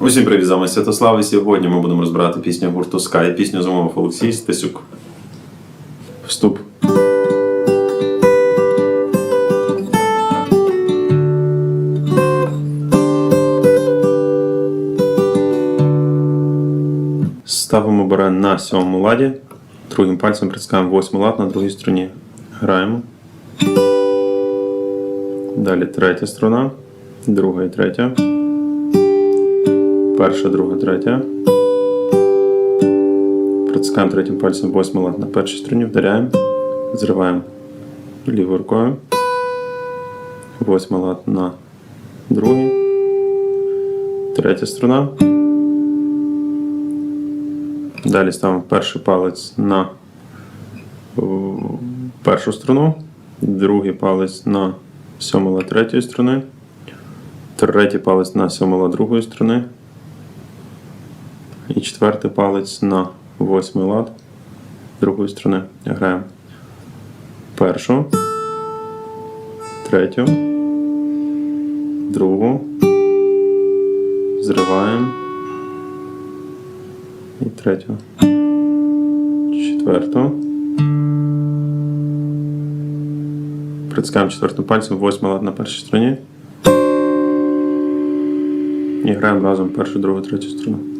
Усім привіт, з вами Святослав, і сьогодні ми будемо розбирати пісню гурту Sky, пісню замовив Олексій Стасюк. Вступ. Ставимо баран на сьомому ладі, другим пальцем притискаємо восьмий лад на другій струні. Граємо. Далі третя струна, друга і третя. Перша, друга, третя. Притискаємо третім пальцем восьмий лад на першій струні, вдаряємо, зриваємо лівою рукою. Восьмий лад на другій. Третя струна. Далі ставимо перший палець на першу струну, другий палець на сьомий лад третьої струни, третій палець на лад другої струни. І четвертий палець на восьмий лад другої струни. Граємо першу, третю, другу, зриваємо і третю, четверту. Притискаємо четвертим пальцем восьмий лад на першій струні. І граємо разом першу, другу, третю струну.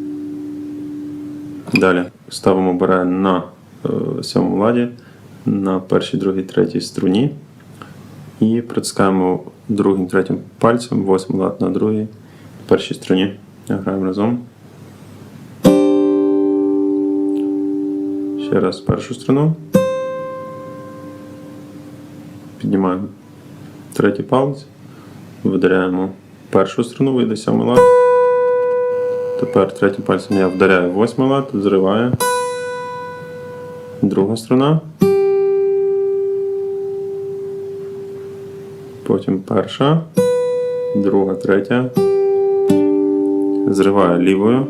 Далі ставимо бере на е, сьомому ладі на першій, другій, третій струні. І притискаємо другим, третім пальцем, восьмий лад на другій, першій струні. Граємо разом. Ще раз першу струну. Піднімаємо третій палець, видаляємо першу струну, вийде сьомий лад. Тепер третім пальцем я вдаряю восьмий лад, зриваю. Друга струна. Потім перша, друга, третя. Зриваю лівою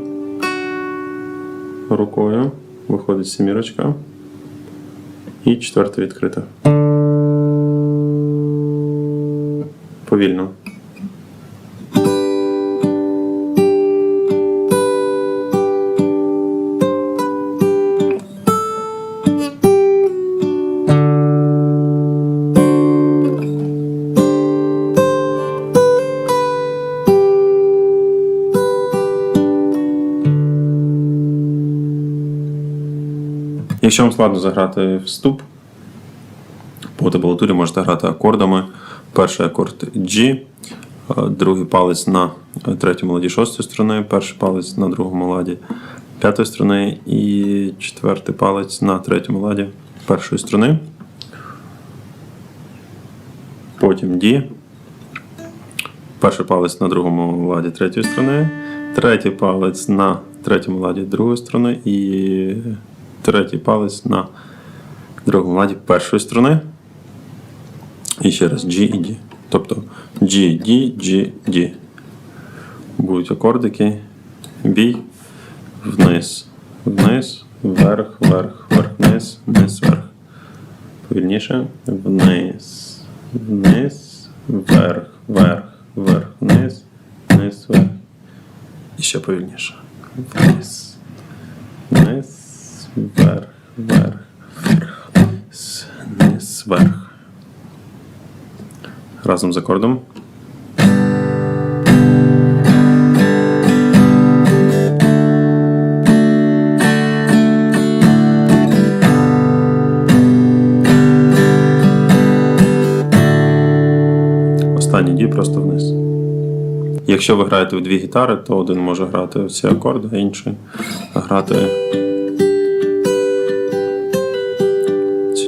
рукою. Виходить сімірочка. І четверта відкрита. Повільно. Якщо вам складно заграти вступ, по табулатурі можете грати акордами. Перший акорд G, е, другий палець на третьому ладі шостої струни, перший палець на другому ладі п'ятої струни і четвертий палець на третьому ладі першої струни. Потім D. Перший палець на другому ладі третьої струни, третій палець на третьому ладі другої струни і третій палець на другому ладі першої струни. І ще раз G і D. Тобто G, D, G, D. Будуть акордики. Бій, вниз, вниз, вверх, вверх, вверх, вниз, вниз, вверх. Повільніше. Вниз, вниз, вверх, вверх, вверх, вниз, вниз, вверх. І ще повільніше. Вниз, вверх, вверх, вверх, вниз, вверх. Разом з акордом. Останній дій просто вниз. Якщо ви граєте в дві гітари, то один може грати ці акорди, а інший грати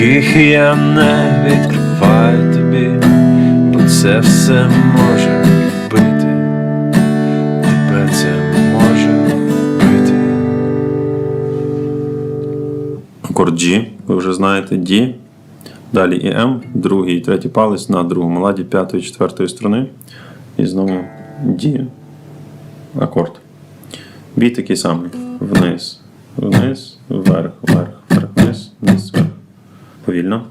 яких я не відкриваю тобі, бо це все може бути. тебе це може вбити. Акорд G, ви вже знаєте, D. Далі і М, другий і третій палець на другому ладі п'ятої, четвертої струни. І знову D. Акорд. Бій такий самий. Вниз, вниз, вверх, вверх, вверх, вниз, вниз, вверх. Повільно.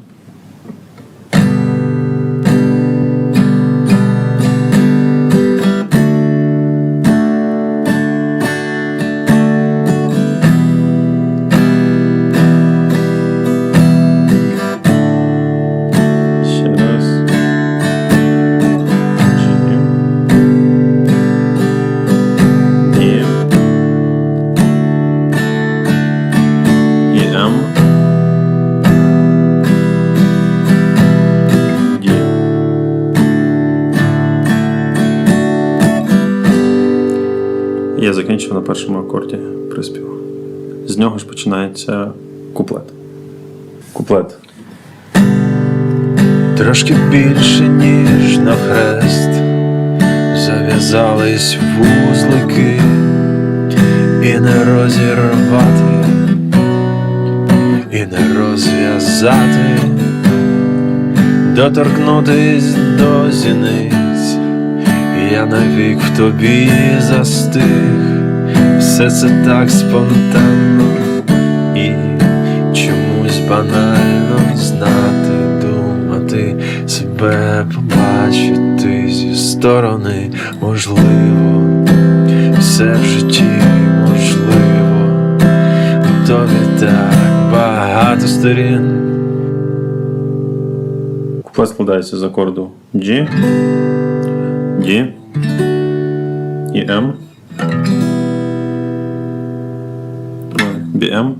Акорді приспіву. З нього ж починається куплет. Куплет. Трошки більше, ніж на хрест, зав'язались вузлики і не розірвати, і не розв'язати, доторкнутись до зіниць, я навік в тобі застиг, все це так спонтанно і чомусь банально знати, думати, себе побачити зі сторони можливо, все в житті можливо, тобі так багато сторін. Куплет складається з акорду G, D і M. BM.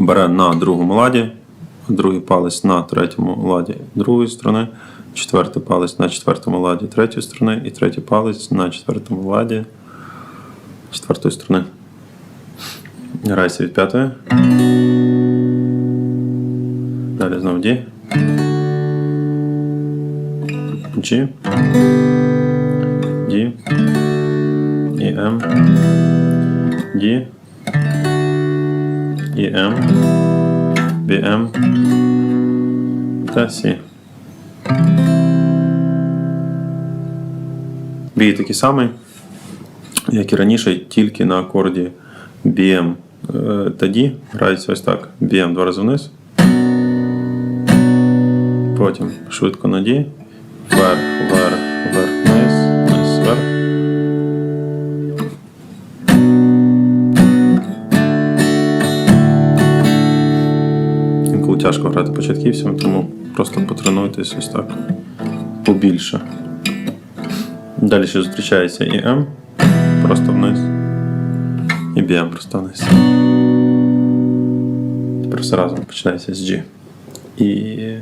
Бере на другому ладі, другий палець на третьому ладі другої сторони, четвертий палець на четвертому ладі третьої сторони і третій палець на четвертому ладі четвертої сторони. Грається від п'ятої. Далі знову D. G. D. І M. D. І M. BM. Та C. Бій такий самий, як і раніше, тільки на акорді BM е, та D. Грається ось так. BM два рази вниз. Потім швидко на D. Вверх, тяжко грати початківцям, тому просто потренуйтесь ось так побільше. Далі ще зустрічається і М, просто вниз. І BM просто вниз. Тепер все разом починається з G. І. І.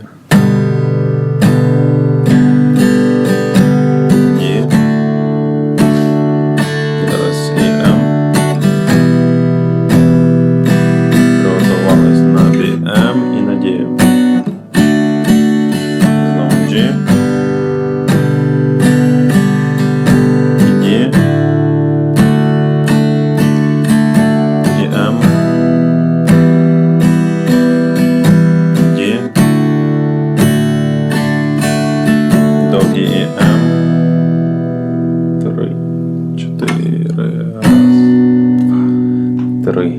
три,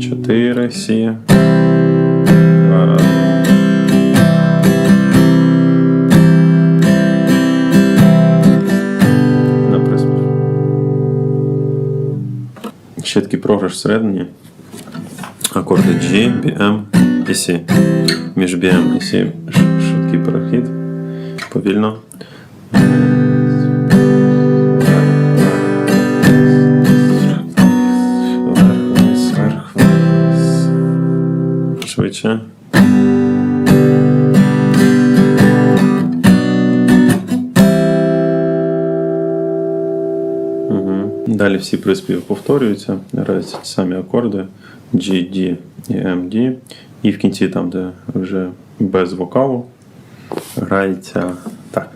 чотири, сі. Два. На. Ще такий програш всередині. Акорди G, BM і C. Між BM і C швидкий перехід. Повільно. Швидше. Далі всі приспіви повторюються, граються ті самі акорди G, D і M, D. І в кінці, там, де вже без вокалу, грається так.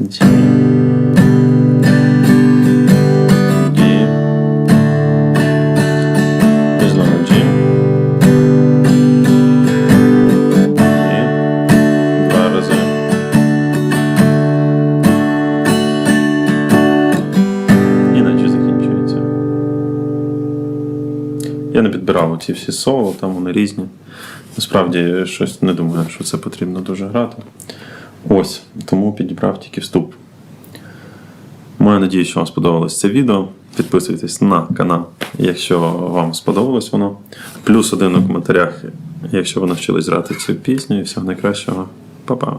G. Я не ці всі соло, там вони різні. Насправді, щось не думаю, що це потрібно дуже грати. Ось, тому підібрав тільки вступ. Маю надію, що вам сподобалось це відео. Підписуйтесь на канал, якщо вам сподобалось воно. Плюс один у коментарях, якщо ви навчились грати цю пісню. І всього найкращого. Па-па.